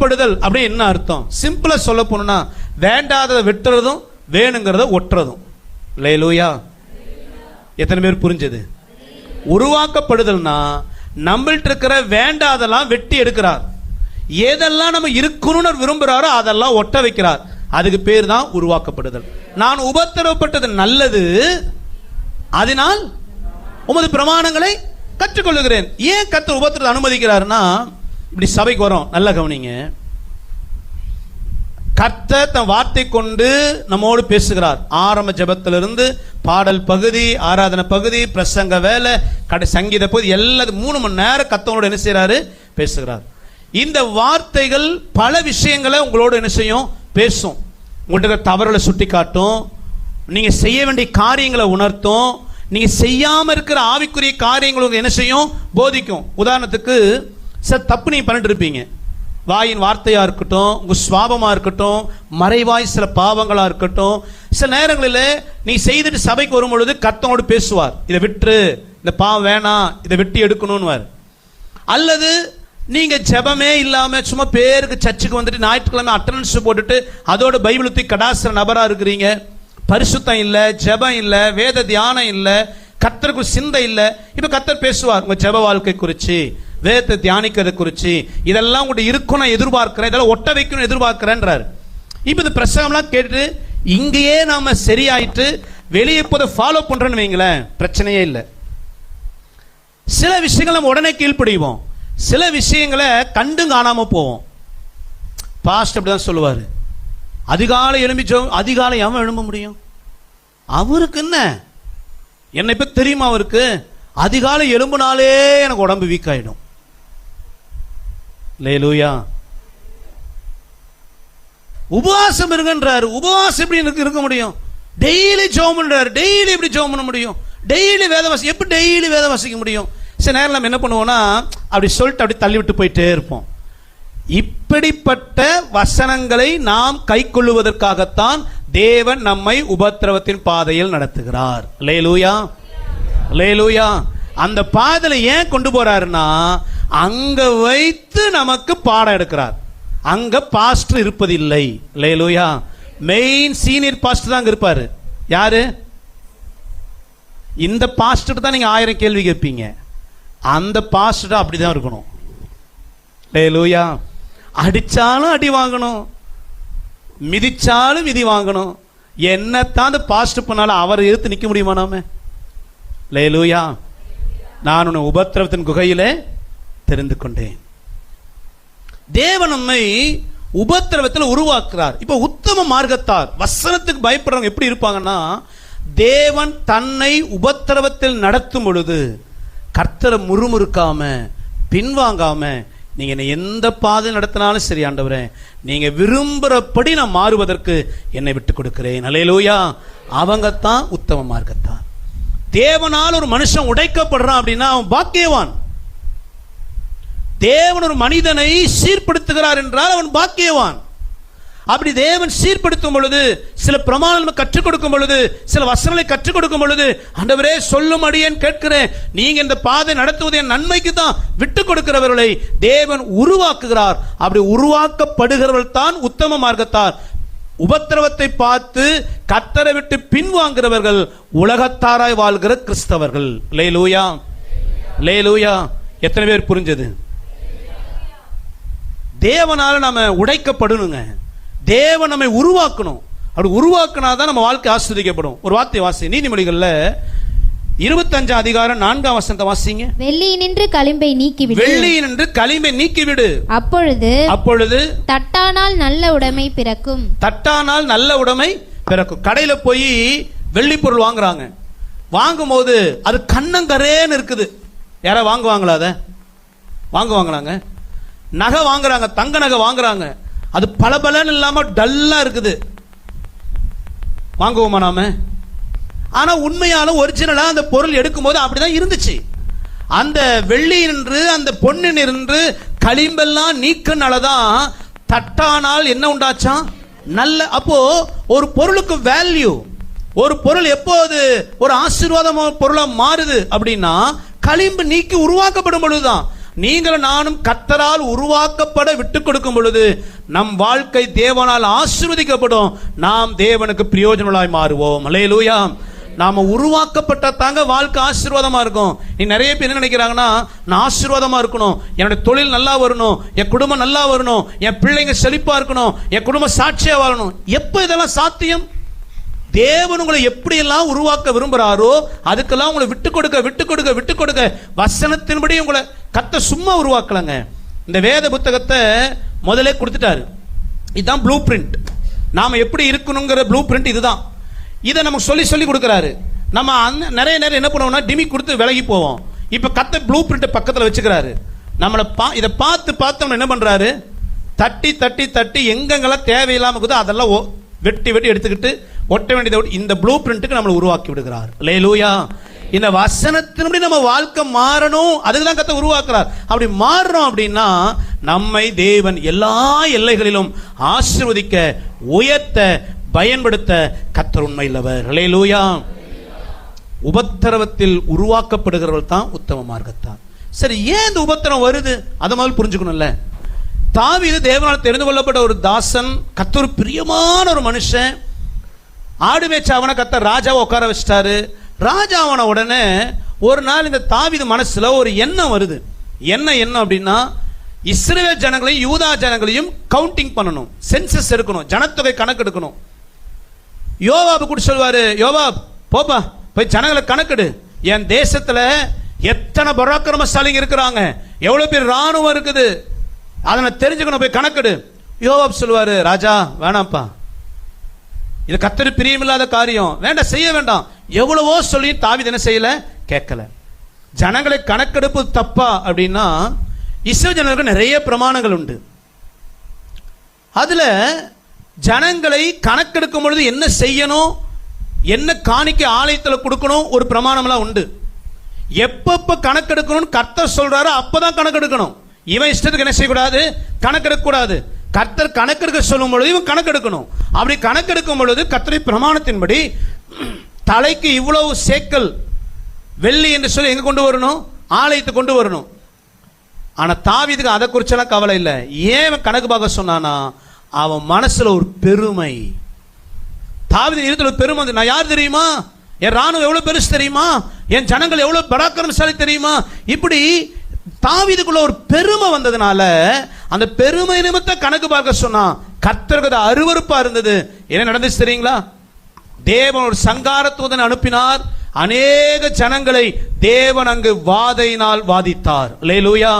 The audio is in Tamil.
உருவாக்கப்படுதல் அப்படின்னு என்ன அர்த்தம்? சிம்பிளா சொல்ல போனா வேண்டாததை வெட்டுறதும் வேணுங்கிறத ஒட்டுறதும். லேலூயா எத்தனை பேர் புரிஞ்சது? உருவாக்கப்படுதல்னா நம்மள்ட்ட இருக்கிற வேண்டாதெல்லாம் வெட்டி எடுக்கிறார். எதெல்லாம் நம்ம இருக்கணும்னு விரும்புகிறாரோ அதெல்லாம் ஒட்ட வைக்கிறார். அதுக்கு பேர் தான் உருவாக்கப்படுதல். நான் உபத்திரவப்பட்டது நல்லது அதனால் உமது பிரமாணங்களை கற்றுக்கொள்ளுகிறேன். ஏன் கத்த உபத்திரத்தை அனுமதிக்கிறாருன்னா இப்படி சபைக்கு வரோம். நல்லா கவனிங்க. கர்த்த தன் வார்த்தை கொண்டு நம்மோடு பேசுகிறார். ஆரம்ப ஜபத்திலிருந்து பாடல் பகுதி ஆராதனை பகுதி பிரசங்க வேலை கடை சங்கீத பகுதி எல்லாத்துக்கும் மூணு மணி நேரம் கத்தவங்களோட என்ன செய்கிறாரு பேசுகிறார். இந்த வார்த்தைகள் பல விஷயங்களை உங்களோட என்ன செய்யும்? பேசும். உங்கள்கிட்ட தவறுகளை சுட்டி காட்டும் நீங்கள் செய்ய வேண்டிய காரியங்களை உணர்த்தும். நீங்கள் செய்யாமல் இருக்கிற ஆவிக்குரிய காரியங்கள் என்ன செய்யும்? போதிக்கும். உதாரணத்துக்கு சார் தப்பு நீங்க பண்ணிட்டு இருப்பீங்க. வாயின் வார்த்தையா இருக்கட்டும் உங்க சுவாபமா இருக்கட்டும் மறைவாய் சில பாவங்களா இருக்கட்டும் சில நேரங்களில் நீ செய்துட்டு சபைக்கு வரும் பொழுது கர்த்தனோடு பேசுவார். இதை விட்டுரு இந்த பாவம் வேணாம் இதை வெட்டி எடுக்கணும்னு அல்லது நீங்க ஜெபமே இல்லாம சும்மா பேருக்கு சர்ச்சுக்கு வந்துட்டு ஞாயிற்றுக்கிழமை அட்டண்டன்ஸ் போட்டுட்டு அதோட பைபிள் தூக்கி கடாசுற நபரா இருக்கிறீங்க. பரிசுத்தம் இல்லை ஜெபம் இல்லை வேத தியானம் இல்லை கத்தருக்கு சிந்தை இல்லை. இப்ப கத்தர் பேசுவார் உங்க ஜெப வாழ்க்கை குறிச்சு. வேதத்தை தியானிக்கிறத குறித்து இதெல்லாம் உங்கள்கிட்ட இருக்கும் நான் எதிர்பார்க்கிறேன். இதெல்லாம் ஒட்ட வைக்கணும் எதிர்பார்க்கிறேன்றார். இப்போ இந்த பிரசங்கம்லாம் கேட்டு இங்கேயே நாம் சரியாயிட்டு வெளியே போதை ஃபாலோ பண்ணுறேன்னு வைங்களேன் பிரச்சனையே இல்லை. சில விஷயங்களை நம்ம உடனே கீழ்ப்படிவோம். சில விஷயங்களை கண்டும் காணாமல் போவோம். பாஸ்ட் அப்படிதான் சொல்லுவார். அதிகாலை எலும்பிச்சோம் அதிகாலை எவன் எழும்ப முடியும்? அவருக்கு என்ன? என்ன இப்போ தெரியுமா அவருக்கு? அதிகாலை எலும்புனாலே எனக்கு உடம்பு வீக் ஆகிடும் லேலூயா. உபவாசம் இருங்கன்றாரு. உபவாசம் எப்படி எனக்கு இருக்க முடியும்? டெய்லி ஜோம் பண்ணுறாரு டெய்லி எப்படி ஜோம் பண்ண முடியும்? டெய்லி வேத வாசி எப்படி டெய்லி வேத வாசிக்க முடியும்? சில நேரம் நம்ம என்ன பண்ணுவோம்னா அப்படி சொல்லிட்டு அப்படி தள்ளிவிட்டு போயிட்டே இருப்போம். இப்படிப்பட்ட வசனங்களை நாம் கைக்கொள்ளுவதற்காகத்தான் தேவன் நம்மை உபத்திரவத்தின் பாதையில் நடத்துகிறார். லேலூயா. லேலூயா. அந்த பாதையில ஏன் கொண்டு போறாருன்னா அங்க வைத்து நமக்கு பாடம் எடுக்கிறார். அங்க பாஸ்டர் இருப்பதில்லை. லேலூயா மெயின் சீனியர் பாஸ்டர் தான் அங்க இருப்பாரு. யாரு? இந்த பாஸ்டர் தான் நீங்க ஆயிரம் கேள்வி கேட்பீங்க. அந்த பாஸ்டர் அப்படிதான் இருக்கணும். லேலூயா அடிச்சாலும் அடி வாங்கணும். மிதிச்சாலும் மிதி வாங்கணும். என்னத்தான் அந்த பாஸ்டர் பண்ணாலும் அவரை எடுத்து நிற்க முடியுமா நாம? லேலூயா நான் உன்னை உபத்திரவத்தின் குகையிலே தெரிந்து கொண்டேன் தேவன் நம்மை உபத்திரவத்தில் உருவாக்குறார். இப்ப உத்தம மார்க்கத்தார் வசனத்துக்கு பயப்படுறவங்க எப்படி இருப்பாங்கன்னா தேவன் தன்னை உபத்திரவத்தில் நடத்தும் பொழுது கர்த்தரை முறுமுறுக்காம பின்வாங்காம நீங்க என்னை எந்த பாதை நடத்தினாலும் சரி ஆண்டவரே நீங்க விரும்புறபடி நான் மாறுவதற்கு என்னை விட்டு கொடுக்கிறேன். அலையலூயா அவங்க தான் உத்தம மார்க்கத்தார். தேவனால் ஒரு மனுஷன் உடைக்கப்படுறான் அப்படின்னா அவன் பாக்கியவான். தேவன் ஒரு மனிதனை சீர்படுத்துகிறார் என்றால் அவன் பாக்கியவான். அப்படி தேவன் சீர்படுத்தும் பொழுது சில பிரமாணம் கற்றுக் கொடுக்கும் பொழுது சில வசனங்களை கற்றுக் கொடுக்கும் பொழுது ஆண்டவரே சொல்லும் அடியேன் கேட்கிறேன். நீங்க இந்த பாதை நடத்துவது என் நன்மைக்கு தான் விட்டு கொடுக்கிறவர்களை தேவன் உருவாக்குகிறார். அப்படி உருவாக்கப்படுகிறவர்கள் தான் உத்தம மார்க்கத்தார். உபத்திரவத்தை பார்த்து கத்தரை விட்டு பின்வாங்குகிறவர்கள் உலகத்தாராய் வாழ்கிற கிறிஸ்தவர்கள். லேலூயா. லேலூயா. எத்தனை பேர் புரிஞ்சது? தேவனால நாம உடைக்கப்படணுங்க. தேவன் நம்மை உருவாக்கணும். அப்படி உருவாக்குனா தான் நம்ம வாழ்க்கை ஆஸ்வதிக்கப்படும். ஒரு வார்த்தை வாசி நீதிமொழிகள்ல இருபத்தஞ்சாம் அதிகாரம் நான்காம் வசனத்தை வாசிங்க. வெள்ளியினின்று களிம்பை நீக்கிவிடு. வெள்ளி என்று களிமை நீக்கிவிடு. அப்பொழுது அப்பொழுது தட்டானால் நல்ல உடைமை பிறக்கும். தட்டானால் நல்ல உடைமை பிறக்கும். கடையில போய் வெள்ளி பொருள் வாங்குறாங்க. வாங்கும்போது அது கண்ணங்கரேன்னு இருக்குது. யாரா வாங்குவாங்களா அதை? வாங்குவாங்களாங்க? நகை வாங்குறாங்க தங்க நகை வாங்குறாங்க. அது பளபளன்னு இல்லாம டல்லா இருக்குது. வாங்குவோமா நாம? ஆனா உண்மையாலும் ஒரிஜினலா அந்த பொருள் எடுக்கும்போது அப்படிதான் இருந்துச்சு. அந்த வெள்ளி நின்று அந்த பொண்ணு நின்று களிம்பெல்லாம் நீக்கினாலதான் தட்டானால் என்ன உண்டாச்சான் நல்ல அப்போ ஒரு பொருளுக்கு வேல்யூ ஒரு பொருள் எப்போது ஒரு ஆசீர்வாதம் பொருளா மாறுது அப்படின்னா களிம்பு நீக்கி உருவாக்கப்படும் பொழுதுதான். நீங்களும் நானும் கத்தரால் உருவாக்கப்பட விட்டு கொடுக்கும் பொழுது நம் வாழ்க்கை தேவனால் ஆசிர்வதிக்கப்படும். நாம் தேவனுக்கு பிரயோஜனங்களாய் மாறுவோம். அலையலூயா நாம உருவாக்கப்பட்ட தாங்க வாழ்க்கை ஆசீர்வாதமா இருக்கும். நீ நிறைய பேர் என்ன நினைக்கிறாங்கன்னா நான் ஆசீர்வாதமா இருக்கணும். என்னுடைய தொழில் நல்லா வரணும். என் குடும்பம் நல்லா வரணும். என் பிள்ளைங்க செழிப்பா இருக்கணும். என் குடும்பம் சாட்சியா வாழணும். எப்ப இதெல்லாம் சாத்தியம்? தேவன் உங்களை எப்படியெல்லாம் உருவாக்க விரும்புகிறாரோ அதுக்கெல்லாம் உங்களை விட்டு கொடுக்க விட்டு கொடுக்க விட்டு கொடுக்க வசனத்தின்படி உங்களை கத்த சும்மா உருவாக்கலங்க. இந்த வேத புத்தகத்தை முதலே கொடுத்துட்டாரு. இதுதான் ப்ளூ பிரிண்ட் நாம எப்படி இருக்கணுங்கிற ப்ளூ பிரிண்ட் இதுதான். இதை நமக்கு சொல்லி சொல்லி கொடுக்குறாரு. நம்ம அந்த நிறைய நேரம் என்ன பண்ணுவோம்னா டிமி கொடுத்து விலகி போவோம். இப்போ கத்த ப்ளூ பிரிண்ட்டை பக்கத்தில் வச்சுக்கிறாரு. நம்மளை பா இதை பார்த்து பார்த்து நம்ம என்ன பண்ணுறாரு தட்டி தட்டி தட்டி எங்கெங்கெல்லாம் தேவையில்லாமல் இருக்குதோ அதெல்லாம் ஓ வெட்டி வெட்டி எடுத்துக்கிட்டு ஒட்ட வேண்டியதை இந்த ப்ளூ பிரிண்ட்டுக்கு நம்மளை உருவாக்கி விடுகிறார். லேலூயா இந்த வசனத்தின்படி நம்ம வாழ்க்கை மாறணும். அதுக்கு தான் கத்தை உருவாக்குறார். அப்படி மாறுறோம் அப்படின்னா நம்மை தேவன் எல்லா எல்லைகளிலும் ஆசிர்வதிக்க உயர்த்த பயன்படுத்த கத்தர் உண்மையுள்ளவர். லேலூயா உபத்திரவத்தில் உருவாக்கப்படுகிறவர்கள் தான் உத்தம மார்க்கத்தான். சரி ஏன் இந்த உபத்திரம் வருது? அதை மாதிரி புரிஞ்சுக்கணும்ல. தாவி இது தேவனால் தெரிந்து கொள்ளப்பட்ட ஒரு தாசன் கத்தர் பிரியமான ஒரு மனுஷன். ஆடு மேய்ச்ச அவனை கத்த ராஜாவை உட்கார வச்சிட்டாரு. ராஜா அவனை உடனே ஒரு நாள் இந்த தாவீது மனசுல ஒரு எண்ணம் வருது. என்ன எண்ணம் அப்படின்னா இஸ்ரேல் ஜனங்களையும் யூதா ஜனங்களையும் கவுண்டிங் பண்ணணும். சென்சஸ் எடுக்கணும். ஜனத்தொகை கணக்கெடுக்கணும். யோவாபு கூட சொல்வாரு யோவாப் போப்பா போய் ஜனங்களை கணக்கெடு. என் தேசத்துல எத்தனை பராக்கிரமசாலிங்க இருக்கிறாங்க. எவ்வளவு பேர் ராணுவம் இருக்குது. அதை நான் தெரிஞ்சுக்கணும் போய் கணக்கெடு. யோவாப் சொல்லுவாரு ராஜா வேணாம்ப்பா. இது கத்தரு பிரியமில்லாத காரியம். வேண்டாம் செய்ய வேண்டாம். எவ்வளவோ சொல்லி தாவி என்ன செய்யல? கேட்கல. ஜனங்களை கணக்கெடுப்பு தப்பா அப்படின்னா இஸ்ரோ ஜனங்களுக்கு நிறைய பிரமாணங்கள் உண்டு. அதுல ஜனங்களை கணக்கெடுக்கும் பொழுது என்ன செய்யணும் என்ன காணிக்க ஆலயத்தில் கொடுக்கணும் ஒரு பிரமாணம்லாம் உண்டு. எப்பப்ப கணக்கெடுக்கணும்னு கர்த்தர் சொல்றாரோ அப்பதான் கணக்கெடுக்கணும். இவன் இஷ்டத்துக்கு என்ன செய்யக்கூடாது? கணக்கெடுக்க கூடாது கர்த்தர் கணக்கெடுக்க சொல்லும் பொழுது இவன் கணக்கெடுக்கணும். அப்படி கணக்கெடுக்கும் பொழுது கர்த்தரை பிரமாணத்தின்படி தலைக்கு இவ்வளவு சேக்கல் வெள்ளி என்று சொல்லி எங்க கொண்டு வரணும்? ஆலயத்தை கொண்டு வரணும். ஆனா தாவிதுக்கு அதை குறிச்செல்லாம் கவலை இல்லை. ஏன் கணக்கு பார்க்க சொன்னானா அவன் மனசுல ஒரு பெருமை. தாவீது இருத்துல ஒரு பெருமை வந்து, நான் யார் தெரியுமா? என் ராணுவம் எவ்வளவு பெருசு தெரியுமா? என் ஜனங்கள் எவ்வளவு பராக்கிரமசாலி தெரியுமா? இப்படி தாவிதுக்குள்ள ஒரு பெருமை வந்ததுனால அந்த பெருமை நிமித்த கணக்கு பார்க்க சொன்னான். கர்த்தருக்கு அருவறுப்பா இருந்தது. என்ன நடந்துச்சு தெரியுங்களா? தேவன் ஒரு சங்காரத்துவதன் அனுப்பினார். அநேக ஜனங்களை தேவன் அங்கு வாதையினால் வாதித்தார். லேலூயா